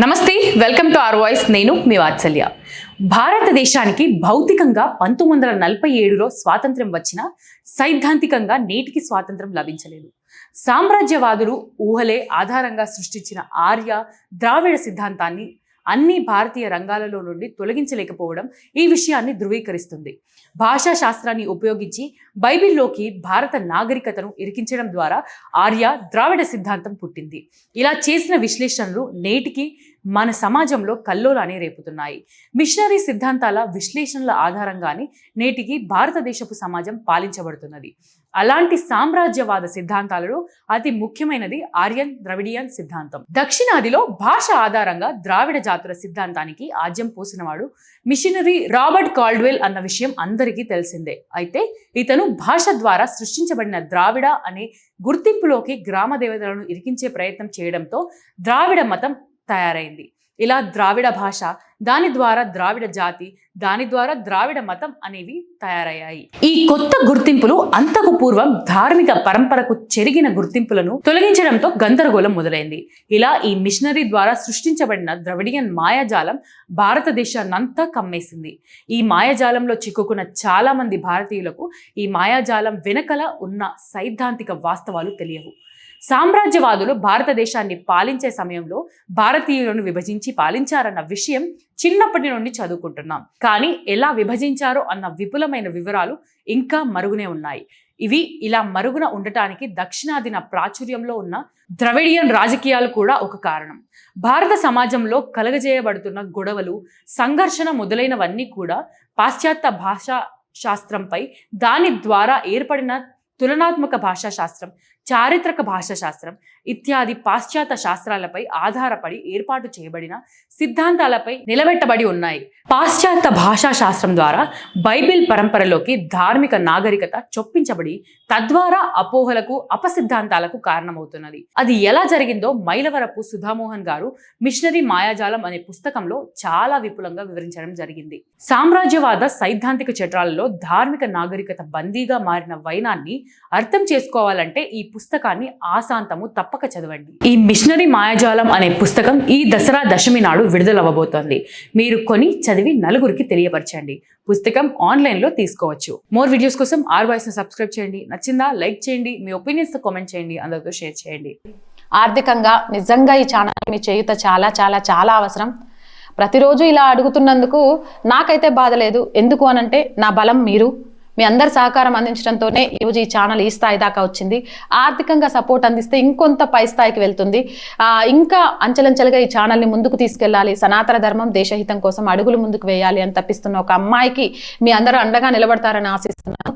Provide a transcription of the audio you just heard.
నమస్తే welcome to are voice. నేను మీ వాత్సల్య. భారతదేశానికి భౌతికంగా పంతొమ్మిది వందల నలభై ఏడులో స్వాతంత్ర్యం వచ్చిన సైద్ధాంతికంగా నేటికి స్వాతంత్రం లభించలేదు. సామ్రాజ్యవాదులు ఊహలే ఆధారంగా సృష్టించిన ఆర్య ద్రావిడ సిద్ధాంతాన్ని అన్ని భారతీయ రంగాలలో నుండి తొలగించలేకపోవడం ఈ విషయాన్ని ధృవీకరిస్తుంది. భాషా శాస్త్రాన్ని ఉపయోగించి బైబిల్లోకి భారత నాగరికతను ఇరికించడం ద్వారా ఆర్య ద్రావిడ సిద్ధాంతం పుట్టింది. ఇలా చేసిన విశ్లేషణలు నేటికి మన సమాజంలో కల్లోలాన్ని రేపుతున్నాయి. మిషనరీ సిద్ధాంతాల విశ్లేషణల ఆధారంగానే నేటికి భారతదేశపు సమాజం పాలించబడుతున్నది. అలాంటి సామ్రాజ్యవాద సిద్ధాంతాలలో అతి ముఖ్యమైనది ఆర్యన్ ద్రవిడియన్ సిద్ధాంతం. దక్షిణాదిలో భాష ఆధారంగా ద్రావిడ జాతుల సిద్ధాంతానికి ఆజ్యం పోసినవాడు మిషనరీ రాబర్ట్ కాల్డ్వెల్ అన్న విషయం అందరికీ తెలిసిందే. అయితే ఇతను భాష ద్వారా సృష్టించబడిన ద్రావిడ అనే గుర్తింపులోకి గ్రామ దేవతలను ఇరికించే ప్రయత్నం చేయడంతో ద్రావిడ మతం తయారైంది. ఇలా ద్రావిడ భాష దాని ద్వారా ద్రావిడ జాతి దాని ద్వారా ద్రావిడ మతం అనేవి తయారయ్యాయి. ఈ కొత్త గుర్తింపులు అంతకు పూర్వం ధార్మిక పరంపరకు చెరిగిన గుర్తింపులను తొలగించడంతో గందరగోళం మొదలైంది. ఇలా ఈ మిషనరీ ద్వారా సృష్టించబడిన ద్రవిడియన్ మాయాజాలం భారతదేశాన్నంతా కమ్మేసింది. ఈ మాయాజాలంలో చిక్కుకున్న చాలా మంది భారతీయులకు ఈ మాయాజాలం వెనకల ఉన్న సైద్ధాంతిక వాస్తవాలు తెలియవు. సామ్రాజ్యవాదులు భారతదేశాన్ని పాలించే సమయంలో భారతీయులను విభజించి పాలించారన్న విషయం చిన్నప్పటి నుండి చదువుకుంటున్నాం. కానీ ఎలా విభజించారో అన్న విపులమైన వివరాలు ఇంకా మరుగునే ఉన్నాయి. ఇవి ఇలా మరుగున ఉండటానికి దక్షిణాదిన ప్రాచుర్యంలో ఉన్న ద్రవిడియన్ రాజకీయాలు కూడా ఒక కారణం. భారత సమాజంలో కలగజేయబడుతున్న గొడవలు సంఘర్షణ మొదలైనవన్నీ కూడా పాశ్చాత్య భాషా శాస్త్రంపై దాని ద్వారా ఏర్పడిన తులనాత్మక భాషా శాస్త్రం చారిత్రక భాషా శాస్త్రం ఇత్యాది పాశ్చాత్య శాస్త్రాలపై ఆధారపడి ఏర్పాటు చేయబడిన సిద్ధాంతాలపై నిలబెట్టబడి ఉన్నాయి. పాశ్చాత్య భాషా శాస్త్రం ద్వారా బైబిల్ పరంపరలోకి ధార్మిక నాగరికత చొప్పించబడి తద్వారా అపోహలకు అపసిద్ధాంతాలకు కారణమవుతున్నది. అది ఎలా జరిగిందో మైలవరపు సుధామోహన్ గారు మిషనరీ మాయాజాలం అనే పుస్తకంలో చాలా విపులంగా వివరించడం జరిగింది. సామ్రాజ్యవాద సైద్ధాంతిక చట్రాలలో ధార్మిక నాగరికత బందీగా మారిన వైనాన్ని అర్థం చేసుకోవాలంటే ఈ పుస్తకాన్ని ఆశాంతము తప్పక చదవండి. ఈ మిషనరీ మాయాజాలం అనే పుస్తకం ఈ దసరా దశమి నాడు విడుదలవ్వబోతోంది. మీరు కొని చదివి నలుగురికి తెలియపరచండి. పుస్తకం ఆన్లైన్లో తీసుకోవచ్చు. మోర్ వీడియోస్ కోసం ఆర్ వాయిస్ని సబ్స్క్రైబ్ చేయండి. నచ్చిందా లైక్ చేయండి. మీ ఒపీనియన్స్తో కామెంట్ చేయండి. అందరితో షేర్ చేయండి. ఆర్థికంగా నిజంగా ఈ ఛానల్ మీ చేయుత చాలా చాలా చాలా అవసరం. ప్రతిరోజు ఇలా అడుగుతున్నందుకు నాకైతే బాధ లేదు. ఎందుకు అనంటే నా బలం మీరు. మీ అందరి సహకారం అందించడంతోనే ఈరోజు ఈ ఛానల్ ఈ స్థాయి దాకా వచ్చింది. ఆర్థికంగా సపోర్ట్ అందిస్తే ఇంకొంత పై స్థాయికి వెళ్తుంది. ఇంకా అంచెలంచెలుగా ఈ ఛానల్ని ముందుకు తీసుకెళ్ళాలి. సనాతన ధర్మం దేశహితం కోసం అడుగులు ముందుకు వేయాలి అని తప్పిస్తున్న ఒక అమ్మాయికి మీ అందరూ అండగా నిలబడతారని ఆశిస్తున్నాను.